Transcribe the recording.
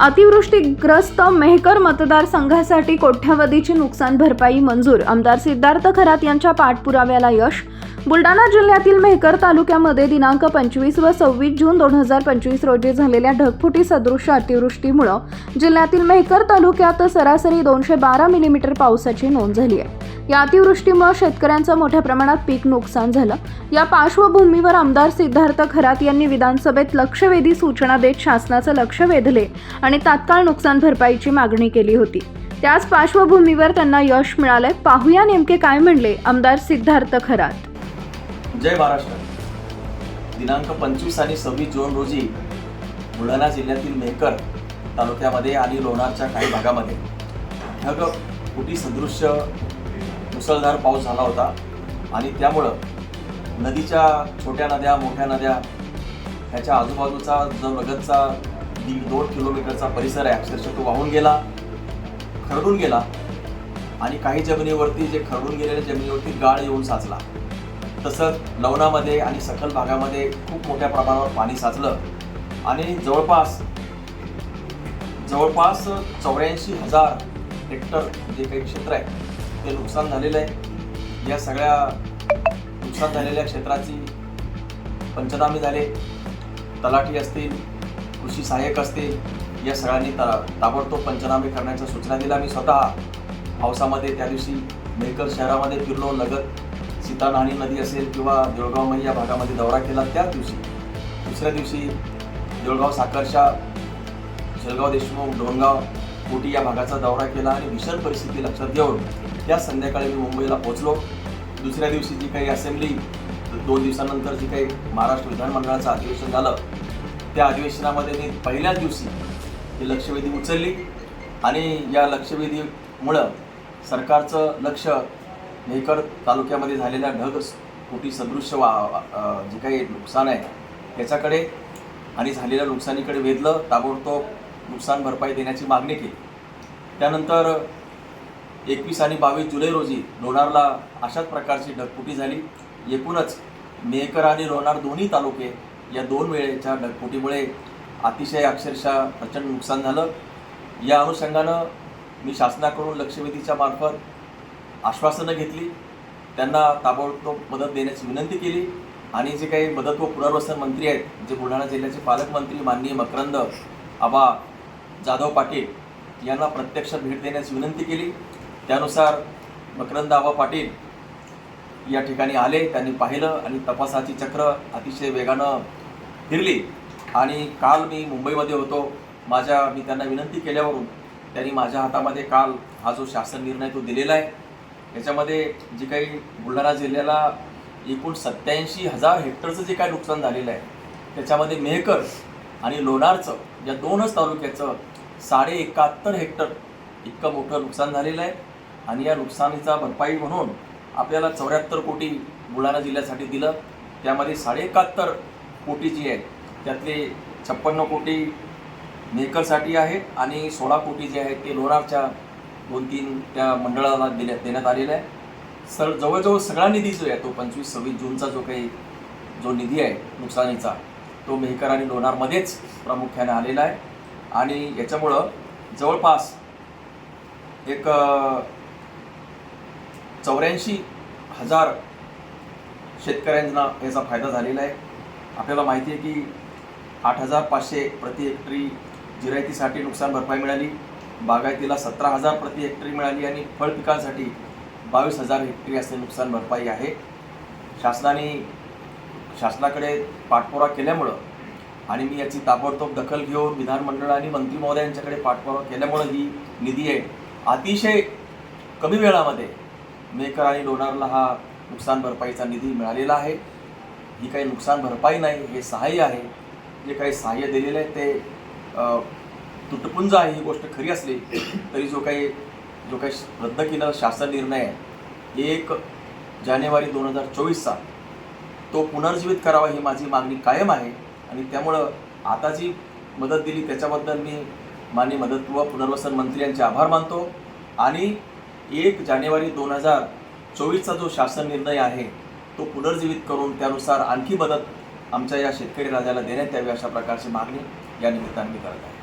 अतिवृष्टीग्रस्त मेहकर मतदारसंघासाठी कोट्यावधीची नुकसान भरपाई मंजूर. आमदार सिद्धार्थ खरात यांच्या पाठपुराव्याला यश. बुलढाणा जिल्ह्यातील मेहकर तालुक्यामध्ये दिनांक पंचवीस व सव्वीस जून दोन हजार पंचवीस रोजी झालेल्या ढगफुटी सदृश्य अतिवृष्टीमुळं जिल्ह्यातील मेहकर तालुक्यात सरासरी दोनशे बारा मिलीमीटर पावसाची नोंद झाली आहे. या अतिवृष्टीमुळे शेतकऱ्यांचं मोठ्या प्रमाणात पीक नुकसान झालं. या पार्श्वभूमीवर आमदार सिद्धार्थ खरात यांनी विधानसभेत लक्षवेधी सूचना देत शासनाचं लक्ष वेधले आणि तात्काळ नुकसान भरपाईची मागणी केली होती. त्याच पार्श्वभूमीवर त्यांना यश मिळालंय. पाहूया नेमके काय म्हणले आमदार सिद्धार्थ खरात. जय महाराष्ट्र. दिनांक पंचवीस आणि सव्वीस जून रोजी बुलढाणा जिल्ह्यातील मेहकर तालुक्यामध्ये आणि लोणारच्या काही भागामध्ये ढग कुटी सदृश्य मुसळधार पाऊस झाला होता. आणि त्यामुळं नदीच्या छोट्या नद्या मोठ्या नद्या ह्याच्या आजूबाजूचा जो लगतचा दीड दोन किलोमीटरचा परिसर आहे अक्षरशः तो वाहून गेला खरडून गेला आणि काही जमिनीवरती जे खरडून गेलेल्या जमिनीवरती गाळ येऊन साचला. तसंच लवणामध्ये आणि सखल भागामध्ये खूप मोठ्या प्रमाणावर पाणी साचलं. आणि जवळपास जवळपास चौऱ्याऐंशी हजार हेक्टर जे काही क्षेत्र आहे ते नुकसान झालेलं आहे. या सगळ्या नुकसान झालेल्या क्षेत्राची पंचनामे झाले. तलाठी असतील कृषी सहाय्यक असतील या सगळ्यांनी ता ताबडतोब पंचनामे करण्याच्या सूचना दिल्या. मी स्वतः पावसामध्ये त्या दिवशी मेहकर शहरामध्ये फिरलो. लगत सीतानाणी नदी असेल किंवा देऊळगावमही या भागामध्ये दौरा केला. त्याच दिवशी दुसऱ्या दिवशी देऊळगाव साखरशा शेलगाव देशमुख डोणगाव कोटी या भागाचा दौरा केला आणि भीषण परिस्थिती लक्षात घेऊन त्या संध्याकाळी मी मुंबईला पोहोचलो. दुसऱ्या दिवशी जी काही असेंब्ली दोन दिवसानंतर जी काही महाराष्ट्र विधानमंडळाचं अधिवेशन झालं त्या अधिवेशनामध्ये मी पहिल्याच दिवशी ही लक्षवेधी उचलली आणि या लक्षवेधीमुळं सरकारचं लक्ष मेहकर तालुक्यामध्ये झालेल्या ढग कोटी सदृश्य वा जे काही नुकसान आहे त्याच्याकडे आणि झालेल्या नुकसानीकडे वेधलं ताबडतोब नुकसान भरपाई देण्याची मागणी केली. त्यानंतर एकवीस आणि बावीस जुलै रोजी लोणारला अशाच प्रकारची ढगफुटी झाली. एकूणच मेहकर आणि लोणार दोन्ही तालुके या दोन वेळेच्या ढगफुटीमुळे अतिशय अक्षरशः प्रचंड नुकसान झालं. या अनुषंगानं मी शासनाकडून लक्षवेधीच्या मार्फत आश्वासनं घेतली. त्यांना ताबडतोब मदत देण्याची विनंती केली आणि जे काही मदत व पुनर्वसन मंत्री आहेत जे बुलढाणा जिल्ह्याचे पालकमंत्री माननीय मकरंद आबा जाधव पाटील यांना प्रत्यक्ष भेट देण्याची विनंती केली. त्यानुसार मकरंद आबा पाटील या ठिकाणी आले त्यांनी पाहिलं आणि तपासाची चक्र अतिशय वेगानं फिरली. आणि काल मी मुंबईमध्ये होतो. माझ्या मी त्यांना विनंती केल्यावरून त्यांनी माझ्या हातामध्ये काल हा जो शासन निर्णय तो दिलेला आहे याच्यामध्ये जे काही बुलढाणा जिल्ह्याला एकूण सत्याऐंशी हजार हेक्टरचं जे काय नुकसान झालेलं आहे त्याच्यामध्ये मेहकर आणि लोणारचं या दोनच तालुक्याचं साडे एकाहत्तर हेक्टर इतकं मोठं नुकसान झालेलं आहे. आणि या नुकसानीचा भरपाई म्हणून आपल्याला चौऱ्याहत्तर कोटी बुलढाणा जिल्ह्यासाठी दिलं. त्यामध्ये साडे एकाहत्तर कोटी जी आहे त्यातले छप्पन्न कोटी मेहकरसाठी आहे आणि सोळा कोटी जे आहेत ते लोणारच्या दोन तीन त्या मंडळाला दिल्या देण्यात आलेला आहे सर जवळजवळ सगळा निधी जो आहे तो पंचवीस सव्वीस जूनचा जो काही जो निधी आहे नुकसानीचा तो मेहकर आणि लोणारमध्येच प्रामुख्याने आलेला आहे. आणि याच्यामुळं जवळपास एक चौऱ्याऐंशी हजार शेतकऱ्यांना याचा फायदा झालेला आहे. आपल्याला माहिती आहे की आठ हजार पाचशे प्रति हेक्टरी जिरायतीसाठी नुकसान भरपाई मिळाली. बागायतीला सतरा हजार प्रति हेक्टरी मिळाली आणि फळ पिकांसाठी बावीस हजार हेक्टरी असे नुकसान भरपाई आहे. शासनाने शासनाकडे पाठपुरावा केल्यामुळं आणि मी याची ताबडतोब दखल घेऊन विधानमंडळ आणि मंत्री महोदयांच्याकडे पाठपुरावा केल्यामुळं ही निधी आहे. अतिशय कमी वेळामध्ये मेकर आणि लोणारला हा नुकसान भरपाईचा निधी मिळालेला आहे. ही काही नुकसान भरपाई नाही हे सहाय्य आहे. जे काही सहाय्य दिलेलं आहे ते तुटपुंज आहे ही गोष्ट खरी असली तरी जो काही जो काही रद्द केलेला शासन निर्णय आहे एक जानेवारी दोन हजार चोवीसचा तो पुनर्जीवित करावा ही माझी मागणी कायम आहे. आणि त्यामुळं आता जी मदत दिली त्याच्याबद्दल मी माननीय मदत व पुनर्वसन मंत्री यांचे आभार मानतो. आणि एक जानेवारी दोन हजार चोवीसचा जो शासन निर्णय आहे तो पुनर्जीवित करून त्यानुसार आणखी मदत आमच्या या शेतकरी राजाला देण्यात यावी अशा प्रकारची मागणी या निमित्ताने मी करत आहे.